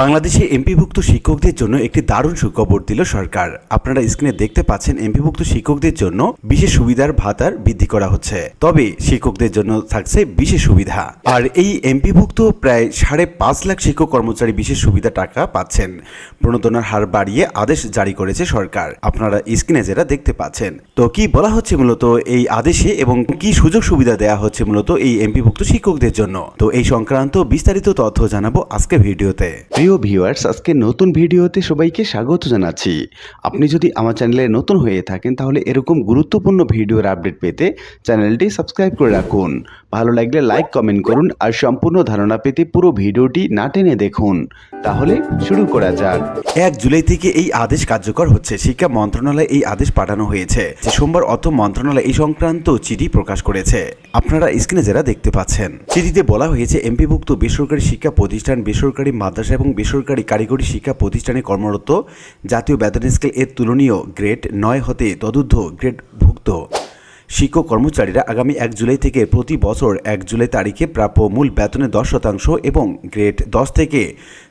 বাংলাদেশে এমপিভুক্ত শিক্ষকদের জন্য একটি দারুণ সুখবর দিল সরকার। আপনারা স্ক্রিনে দেখতে পাচ্ছেন এমপিভুক্ত শিক্ষকদের জন্য বিশেষ সুবিধার ভাতার বৃদ্ধি করা হচ্ছে। তবে শিক্ষকদের জন্য থাকছে বিশেষ সুবিধা। আর এই এমপিভুক্ত প্রায় সাড়ে পাঁচ লাখ শিক্ষক কর্মচারী বিশেষ সুবিধা টাকা পাচ্ছেন। প্রণোদনার হার বাড়িয়ে আদেশ জারি করেছে সরকার। আপনারা স্ক্রিনে যেটা দেখতে পাচ্ছেন। তো কি বলা হচ্ছে মূলত এই আদেশে এবং কি সুযোগ সুবিধা দেওয়া হচ্ছে মূলত এই এমপিভুক্ত শিক্ষকদের জন্য? তো এই সংক্রান্ত বিস্তারিত তথ্য জানাব আজকে ভিডিওতে। প্রিয় ভিউয়ার্স, আজকে নতুন ভিডিওতে সবাইকে স্বাগত জানাচ্ছি। আপনি যদি আমার চ্যানেলে নতুন হয়ে থাকেন, তাহলে এরকম গুরুত্বপূর্ণ ভিডিওর আপডেট পেতে চ্যানেলটি সাবস্ক্রাইব করে রাখুন। ভালো লাগলে লাইক, কমেন্ট করুন আর সম্পূর্ণ ধারণা পেতে পুরো ভিডিওটি না টেনে দেখুন। তাহলে শুরু করা যাক। এক জুলাই থেকে এই আদেশ কার্যকর হচ্ছে। শিক্ষা মন্ত্রণালয়ে এই আদেশ পাঠানো হয়েছে। সোমবার অর্থ মন্ত্রণালয় এই সংক্রান্ত চিঠি প্রকাশ করেছে। আপনারা স্ক্রিনে যারা দেখতে পাচ্ছেন চিঠিতে বলা হয়েছে, এমপিভুক্ত বেসরকারি শিক্ষা প্রতিষ্ঠান, বেসরকারি মাদ্রাসা এবং বেসরকারি কারিগরি শিক্ষা প্রতিষ্ঠানে কর্মরত, জাতীয় বেতন স্কেল এর তুলনীয় গ্রেড নয় হতে তদুর্ধ্ব গ্রেডভুক্ত শিক্ষক কর্মচারীরা আগামী এক জুলাই থেকে প্রতি বছর এক জুলাই তারিখে প্রাপ্য মূল বেতনের দশ শতাংশ এবং গ্রেড দশ থেকে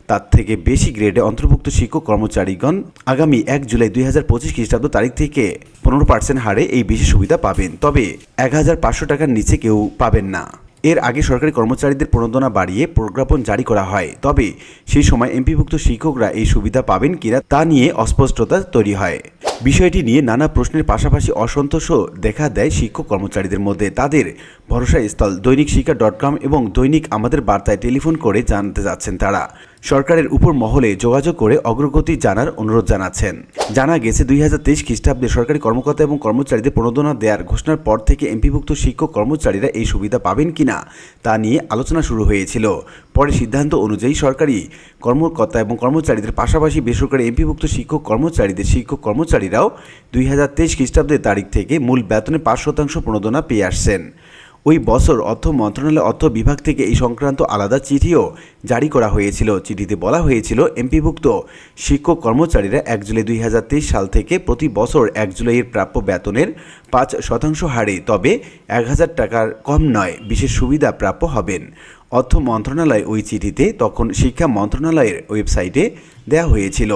তার থেকে বেশি গ্রেডে অন্তর্ভুক্ত শিক্ষক কর্মচারীগণ আগামী এক জুলাই দুই হাজার পঁচিশ খ্রিস্টাব্দ তারিখ থেকে পনেরো পার্সেন্ট হারে এই বিশেষ সুবিধা পাবেন। তবে এক হাজার পাঁচশো টাকার নিচে কেউ পাবেন না। এর আগে সরকারি কর্মচারীদের প্রণোদনা বাড়িয়ে প্রজ্ঞাপন জারি করা হয়। তবে সেই সময় এমপিভুক্ত শিক্ষকরা এই সুবিধা পাবেন কিনা তা নিয়ে অস্পষ্টতা তৈরি হয়। বিষয়টি নিয়ে নানা প্রশ্নের পাশাপাশি অসন্তোষও দেখা দেয় শিক্ষক কর্মচারীদের মধ্যে। তাদের ভরসা স্থল দৈনিক শিক্ষা ডট কম এবং দৈনিক আমাদের বার্তায় টেলিফোন করে জানতে যাচ্ছেন তারা। সরকারের উপর মহলে যোগাযোগ করে অগ্রগতি জানার অনুরোধ জানাচ্ছেন। জানা গেছে, দুই হাজার তেইশ খ্রিস্টাব্দে সরকারি কর্মকর্তা এবং কর্মচারীদের প্রণোদনা দেওয়ার ঘোষণার পর থেকে এমপিভুক্ত শিক্ষক কর্মচারীরা এই সুবিধা পাবেন কিনা তা নিয়ে আলোচনা শুরু হয়েছিল। পরে সিদ্ধান্ত অনুযায়ী সরকারি কর্মকর্তা এবং কর্মচারীদের পাশাপাশি বেসরকারি এমপিভুক্ত শিক্ষক কর্মচারীদের শিক্ষক কর্মচারীরাও দুই হাজার তেইশ খ্রিস্টাব্দের তারিখ থেকে মূল বেতনে পাঁচ শতাংশ প্রণোদনা পেয়ে আসছেন। ওই বছর অর্থ মন্ত্রণালয়, অর্থ বিভাগ থেকে এই সংক্রান্ত আলাদা চিঠিও জারি করা হয়েছিল। চিঠিতে বলা হয়েছিল, এমপিভুক্ত শিক্ষক কর্মচারীরা এক জুলাই দুই হাজার তেইশ সাল থেকে প্রতি বছর এক জুলাইয়ের প্রাপ্য বেতনের পাঁচ শতাংশ হারে, তবে এক হাজার টাকার কম নয়, বিশেষ সুবিধা প্রাপ্য হবেন। অর্থ মন্ত্রণালয় ওই চিঠিতে তখন শিক্ষা মন্ত্রণালয়ের ওয়েবসাইটে দেওয়া হয়েছিল।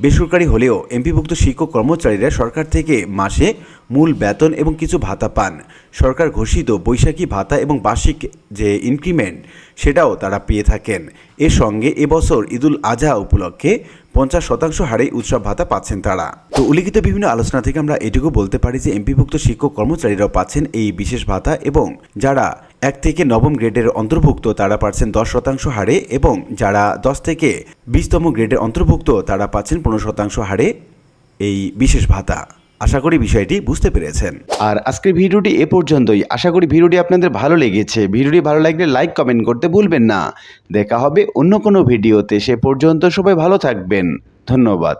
বেসরকারি হলেও এমপিভুক্ত শিক্ষক কর্মচারীরা সরকার থেকে মাসে মূল বেতন এবং কিছু ভাতা পান। সরকার ঘোষিত বৈশাখী ভাতা এবং বার্ষিক যে ইনক্রিমেন্ট, সেটাও তারা পেয়ে থাকেন। এর সঙ্গে এবছর ঈদুল আজহা উপলক্ষে পঞ্চাশ শতাংশ হারে উৎসব ভাতা পাচ্ছেন তারা। তো উল্লিখিত বিভিন্ন আলোচনা থেকে আমরা এটুকু বলতে পারি যে এমপিভুক্ত শিক্ষক কর্মচারীরাও পাচ্ছেন এই বিশেষ ভাতা এবং যারা এক থেকে নবম গ্রেডের অন্তর্ভুক্ত তারা পাচ্ছেন দশ শতাংশ হারে এবং যারা দশ থেকে বিশতম গ্রেডের অন্তর্ভুক্ত তারা পাচ্ছেন পনেরো শতাংশ হারে এই বিশেষ ভাতা। আশা করি বিষয়টি বুঝতে পেরেছেন। আর আজকের ভিডিওটি এ পর্যন্তই। আশা করি ভিডিওটি আপনাদের ভালো লেগেছে। ভিডিওটি ভালো লাগলে লাইক, কমেন্ট করতে ভুলবেন না। দেখা হবে অন্য কোনো ভিডিওতে। সে পর্যন্ত সবাই ভালো থাকবেন। ধন্যবাদ।